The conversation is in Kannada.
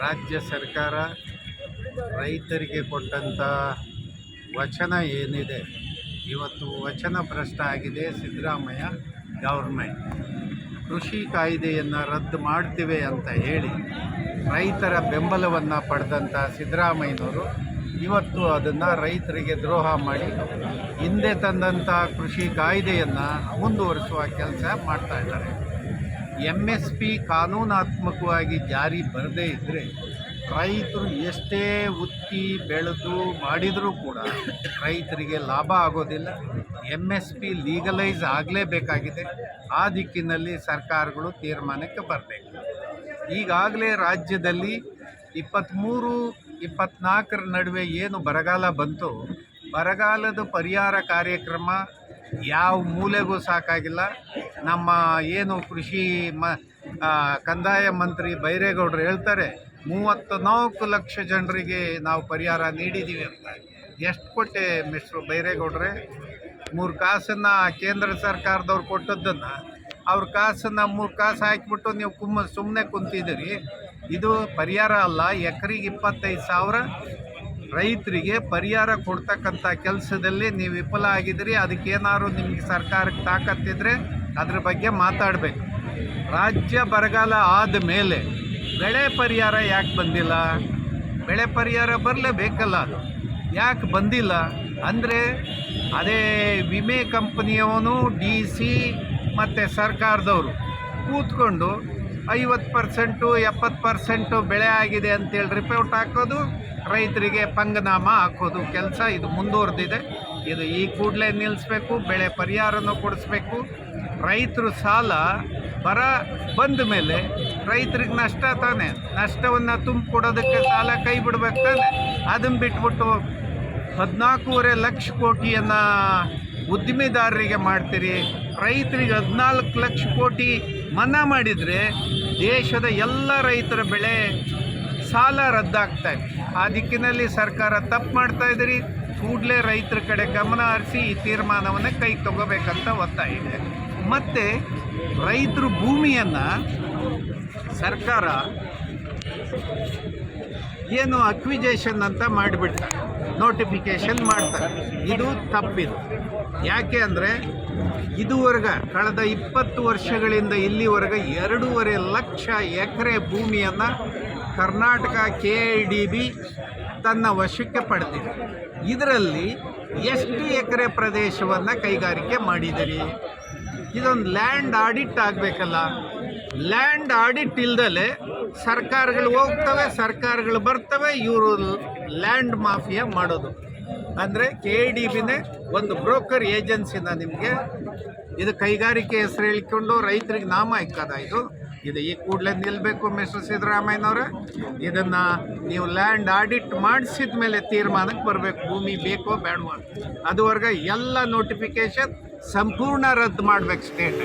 ರಾಜ್ಯ ಸರ್ಕಾರ ರೈತರಿಗೆ ಕೊಟ್ಟಂಥ ವಚನ ಏನಿದೆ? ಇವತ್ತು ವಚನ ಭ್ರಷ್ಟ ಆಗಿದೆ ಸಿದ್ದರಾಮಯ್ಯ ಗೌರ್ಮೆಂಟ್. ಕೃಷಿ ಕಾಯ್ದೆಯನ್ನು ರದ್ದು ಮಾಡ್ತೀವಿ ಅಂತ ಹೇಳಿ ರೈತರ ಬೆಂಬಲವನ್ನು ಪಡೆದಂಥ ಸಿದ್ದರಾಮಯ್ಯನವರು ಇವತ್ತು ಅದನ್ನು ರೈತರಿಗೆ ದ್ರೋಹ ಮಾಡಿ ಹಿಂದೆ ತಂದಂಥ ಕೃಷಿ ಕಾಯ್ದೆಯನ್ನು ಮುಂದುವರಿಸುವ ಕೆಲಸ ಮಾಡ್ತಾ ಇದ್ದಾರೆ. ಎಂ ಎಸ್ ಪಿ ಕಾನೂನಾತ್ಮಕವಾಗಿ ಜಾರಿ ಬರದೇ ಇದ್ದರೆ ರೈತರು ಎಷ್ಟೇ ಉತ್ತಿ ಬೆಳೆದು ಮಾಡಿದರೂ ಕೂಡ ರೈತರಿಗೆ ಲಾಭ ಆಗೋದಿಲ್ಲ. ಎಂ ಎಸ್ ಪಿ ಲೀಗಲೈಸ್ ಆಗಲೇಬೇಕಾಗಿದೆ. ಆ ದಿಕ್ಕಿನಲ್ಲಿ ಸರ್ಕಾರಗಳು ತೀರ್ಮಾನಕ್ಕೆ ಬರಬೇಕು. ಈಗಾಗಲೇ ರಾಜ್ಯದಲ್ಲಿ ಇಪ್ಪತ್ತ್ಮೂರು, ಇಪ್ಪತ್ತ್ನಾಲ್ಕರ ನಡುವೆ ಏನು ಬರಗಾಲ ಬಂತು, ಬರಗಾಲದ ಪರಿಹಾರ ಕಾರ್ಯಕ್ರಮ ಯಾವ ಮೂಲೆಗೂ ಸಾಕಾಗಿಲ್ಲ. ನಮ್ಮ ಏನು ಕೃಷಿ ಮ ಕಂದಾಯ ಮಂತ್ರಿ ಬೈರೇಗೌಡರು ಹೇಳ್ತಾರೆ ಮೂವತ್ತು ನಾಲ್ಕು ಲಕ್ಷ ಜನರಿಗೆ ನಾವು ಪರಿಹಾರ ನೀಡಿದ್ದೀವಿ ಅಂತ. ಎಷ್ಟು ಕೊಟ್ಟೆ ಮಿಸ್ಟ್ರು ಬೈರೇಗೌಡ್ರೆ? ಮೂರು ಕಾಸನ್ನು ಕೇಂದ್ರ ಸರ್ಕಾರದವ್ರು ಕೊಟ್ಟದ್ದನ್ನು, ಅವ್ರ ಕಾಸನ್ನು ಮೂರು ಕಾಸು ಹಾಕಿಬಿಟ್ಟು ನೀವು ಕುಮ್ಮ ಸುಮ್ಮನೆ ಕುಂತಿದ್ದೀರಿ. ಇದು ಪರಿಹಾರ ಅಲ್ಲ, ಎಕರೆಗೆ ಇಪ್ಪತ್ತೈದು ಸಾವಿರ ರೈತರಿಗೆ ಪರಿಹಾರ ಕೊಡ್ತಕ್ಕಂಥ ಕೆಲಸದಲ್ಲಿ ನೀವು ವಿಫಲ ಆಗಿದ್ದೀರಿ. ಅದಕ್ಕೇನಾದ್ರು ನಿಮಗೆ ಸರ್ಕಾರಕ್ಕೆ ತಾಕತ್ತಿದ್ರೆ ಅದ್ರ ಬಗ್ಗೆ ಮಾತಾಡಬೇಕು. ರಾಜ್ಯ ಬರಗಾಲ ಆದ ಮೇಲೆ ಬೆಳೆ ಪರಿಹಾರ ಯಾಕೆ ಬಂದಿಲ್ಲ? ಬೆಳೆ ಪರಿಹಾರ ಬರಲೇಬೇಕಲ್ಲ ಅದು. ಯಾಕೆ ಬಂದಿಲ್ಲ? ಅಂದರೆ ಅದೇ ವಿಮೆ ಕಂಪನಿಯವನು ಡಿ ಸಿ ಮತ್ತು ಸರ್ಕಾರದವರು ಕೂತ್ಕೊಂಡು ಐವತ್ತು ಪರ್ಸೆಂಟು, ಎಪ್ಪತ್ತು ಪರ್ಸೆಂಟು ಬೆಳೆ ಆಗಿದೆ ಅಂತೇಳಿ ರಿಪೋರ್ಟ್ ಹಾಕೋದು, ರೈತರಿಗೆ ಪಂಗನಾಮ ಹಾಕೋದು ಕೆಲಸ. ಇದು ಮುಂದುವರೆದಿದೆ. ಇದು ಈ ಕೂಡಲೇ ನಿಲ್ಲಿಸ್ಬೇಕು ಬೆಳೆ ಪರಿಹಾರನೂ ಕೊಡಿಸ್ಬೇಕು. ರೈತರು ಸಾಲ ಬರ ಬಂದ ಮೇಲೆ ರೈತರಿಗೆ ನಷ್ಟ ತಾನೆ. ನಷ್ಟವನ್ನು ತುಂಬಿಕೊಡೋದಕ್ಕೆ ಸಾಲ ಕೈ ಬಿಡ್ಬೇಕು ತಾನೆ. ಅದನ್ನು ಬಿಟ್ಬಿಟ್ಟು ಹದಿನಾಲ್ಕೂವರೆ ಲಕ್ಷ ಕೋಟಿಯನ್ನು ಉದ್ದಿಮೆದಾರರಿಗೆ ಮಾಡ್ತೀರಿ. ರೈತರಿಗೆ ಹದಿನಾಲ್ಕು ಲಕ್ಷ ಕೋಟಿ ಮನ್ನಾ ಮಾಡಿದರೆ ದೇಶದ ಎಲ್ಲ ರೈತರ ಬೆಳೆ ಸಾಲ ರದ್ದಾಗ್ತಾ ಇದೆ. ಆ ದಿಕ್ಕಿನಲ್ಲಿ ಸರ್ಕಾರ ತಪ್ಪು ಮಾಡ್ತಾ ಇದ್ದೀರಿ. ಕೂಡಲೇ ರೈತರ ಕಡೆ ಗಮನ ಹರಿಸಿ ಈ ತೀರ್ಮಾನವನ್ನು ಕೈ ತಗೋಬೇಕಂತ ಒತ್ತಾಯ ಇದೆ. ಮತ್ತು ರೈತರು ಭೂಮಿಯನ್ನು ಸರ್ಕಾರ ಏನು ಅಕ್ವಿಜೇಷನ್ ಅಂತ ಮಾಡಿಬಿಡ್ತಾರೆ ನೋಟಿಫಿಕೇಷನ್ ಮಾಡ್ತಾರೆ ಇದು ತಪ್ಪಿದು. ಯಾಕೆ ಅಂದರೆ ಇದುವರೆಗೆ ಕಳೆದ ಇಪ್ಪತ್ತು ವರ್ಷಗಳಿಂದ ಇಲ್ಲಿವರೆಗೆ ಎರಡೂವರೆ ಲಕ್ಷ ಎಕರೆ ಭೂಮಿಯನ್ನು ಕರ್ನಾಟಕ ಕೆ ಡಿ ಬಿ ತನ್ನ ವಶಕ್ಕೆ ಪಡೆದಿದೆ. ಇದರಲ್ಲಿ ಎಷ್ಟು ಎಕರೆ ಪ್ರದೇಶವನ್ನು ಕೈಗಾರಿಕೆ ಮಾಡಿದಿರಿ ಇದೊಂದು ಲ್ಯಾಂಡ್ ಆಡಿಟ್ ಆಗಬೇಕಲ್ಲ. ಲ್ಯಾಂಡ್ ಆಡಿಟ್ ಇಲ್ದಲೆ ಸರ್ಕಾರಗಳು ಹೋಗ್ತವೆ, ಸರ್ಕಾರಗಳು ಬರ್ತವೆ, ಇವರು ಲ್ಯಾಂಡ್ ಮಾಫಿಯಾ ಮಾಡೋದು. ಅಂದರೆ ಕೆ ಡಿ ಬಿನೇ ಒಂದು ಬ್ರೋಕರ್ ಏಜೆನ್ಸಿನ ನಿಮಗೆ ಇದು ಕೈಗಾರಿಕೆ ಹೆಸರು ಹೇಳಿಕೊಂಡು ರೈತರಿಗೆ ನಾಮ ಇಕ್ಕದ ಇದು. ಈ ಕೂಡಲೇ ನಿಲ್ಲಬೇಕು ಮಿಸ್ಟರ್ ಸಿದ್ದರಾಮಯ್ಯನವ್ರೆ. ಇದನ್ನು ನೀವು ಲ್ಯಾಂಡ್ ಆಡಿಟ್ ಮಾಡಿಸಿದ ಮೇಲೆ ತೀರ್ಮಾನಕ್ಕೆ ಬರಬೇಕು. ಭೂಮಿ ಬೇಕೋ ಬೇಡವೋ. ಅದುವರೆಗೆ ಎಲ್ಲ ನೋಟಿಫಿಕೇಶನ್ ಸಂಪೂರ್ಣ ರದ್ದು ಮಾಡ್ಬೇಕು ಸ್ಟೇಟ್.